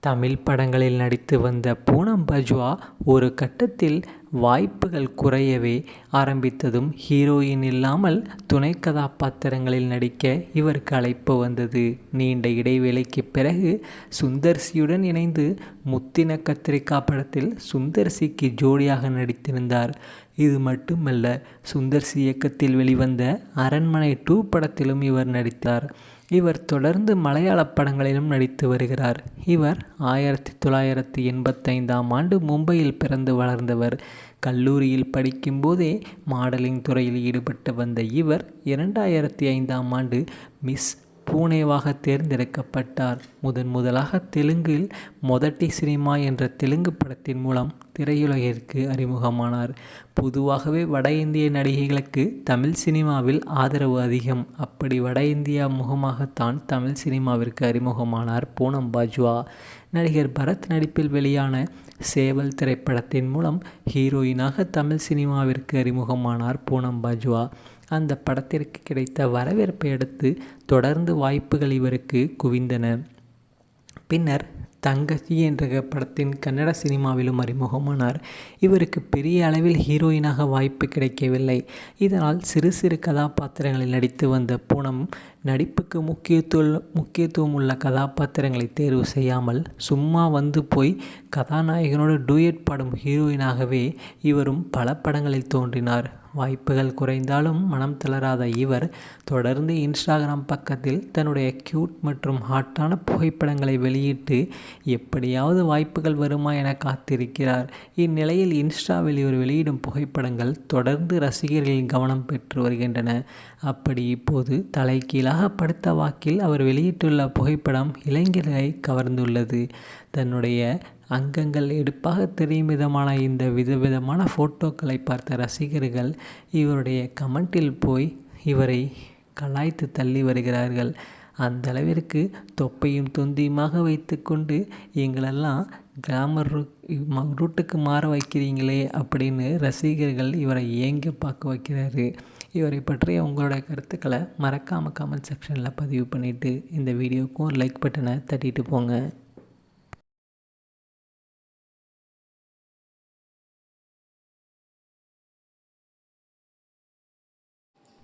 தமிழ் படங்களில் நடித்து வந்த பூனம் பஜ்வா ஒரு கட்டத்தில் வாய்ப்புகள் குறையவே ஆரம்பித்ததும் ஹீரோயின் இல்லாமல் துணை கதாபாத்திரங்களில் நடிக்க இவருக்கு அழைப்பு வந்தது. நீண்ட இடைவேளைக்கு பிறகு சுந்தர்சியுடன் இணைந்து முத்தின கத்திரிக்கா படத்தில் சுந்தர்சிக்கு ஜோடியாக நடித்திருந்தார். இது மட்டுமல்ல சுந்தர்சி இயக்கத்தில் வெளிவந்த அரண்மனை டூ படத்திலும் இவர் நடித்தார். இவர் தொடர்ந்து மலையாள படங்களிலும் நடித்து வருகிறார். இவர் ஆயிரத்தி தொள்ளாயிரத்தி எண்பத்தைந்தாம் ஆண்டு மும்பையில் பிறந்து வளர்ந்தவர். கல்லூரியில் படிக்கும்போதே மாடலிங் துறையில் ஈடுபட்டு வந்த இவர் இரண்டாயிரத்தி ஐந்தாம் ஆண்டு மிஸ் பூனேவாக தேர்ந்தெடுக்கப்பட்டார். முதன் முதலாக தெலுங்கில் மொதட்டி சினிமா என்ற தெலுங்கு படத்தின் மூலம் திரையுலகிற்கு அறிமுகமானார். பொதுவாகவே வட இந்திய நடிகைகளுக்கு தமிழ் சினிமாவில் ஆதரவு அதிகம். அப்படி வட இந்தியா முகமாகத்தான் தமிழ் சினிமாவிற்கு அறிமுகமானார் பூனம் பாஜ்வா. நடிகர் பரத் நடிப்பில் வெளியான சேவல் திரைப்படத்தின் மூலம் ஹீரோயினாக தமிழ் சினிமாவிற்கு அறிமுகமானார் பூனம் பாஜ்வா. அந்த படத்திற்கு கிடைத்த வரவேற்பை அடுத்து தொடர்ந்து வாய்ப்புகள் இவருக்கு குவிந்தன. பின்னர் தங்கச்சி என்ற படத்தின் கன்னட சினிமாவிலும் அறிமுகமானார். இவருக்கு பெரிய அளவில் ஹீரோயினாக வாய்ப்பு கிடைக்கவில்லை. இதனால் சிறு சிறு கதாபாத்திரங்களில் நடித்து வந்த பூனம் நடிப்புக்கு முக்கியத்துவ முக்கியத்துவம் உள்ள கதாபாத்திரங்களை தேர்வு செய்யாமல் சும்மா வந்து போய் கதாநாயகனோடு டூயட் பாடும் ஹீரோயினாகவே இவரும் பல படங்களில் தோன்றினார். வாய்ப்புகள் குறைந்தாலும் மனம் தளராத இவர் தொடர்ந்து இன்ஸ்டாகிராம் பக்கத்தில் தன்னுடைய க்யூட் மற்றும் ஹாட்டான புகைப்படங்களை வெளியிட்டு எப்படியாவது வாய்ப்புகள் வருமா என காத்திருக்கிறார். இந்நிலையில் இன்ஸ்டாவில் இவர் வெளியிடும் புகைப்படங்கள் தொடர்ந்து ரசிகர்களின் கவனம் பெற்று வருகின்றன. அப்படி இப்போது தலைகீழாக படுத்த வாக்கில் அவர் வெளியிட்டுள்ள புகைப்படம் இளைஞர்களை கவர்ந்துள்ளது. தன்னுடைய அங்கங்கள் எடுப்பாக தெரியும் விதமான இந்த விதவிதமான ஃபோட்டோக்களை பார்த்த ரசிகர்கள் இவருடைய கமெண்டில் போய் இவரை கலாய்த்து தள்ளி வருகிறார்கள். அந்த அளவிற்கு தொப்பையும் தொந்தியுமாக வைத்துக்கொண்டு எங்களெல்லாம் கிராமர் ரூட்டுக்கு மாற வைக்கிறீங்களே அப்படின்னு ரசிகர்கள் இவரை ஏங்க பார்க்க வைக்கிறாரு. இவரை பற்றிய உங்களோட கருத்துக்களை மறக்காமல் கமெண்ட் செக்ஷனில் பதிவு பண்ணிவிட்டு இந்த வீடியோக்கும் லைக் பட்டனை தட்டிட்டு போங்க.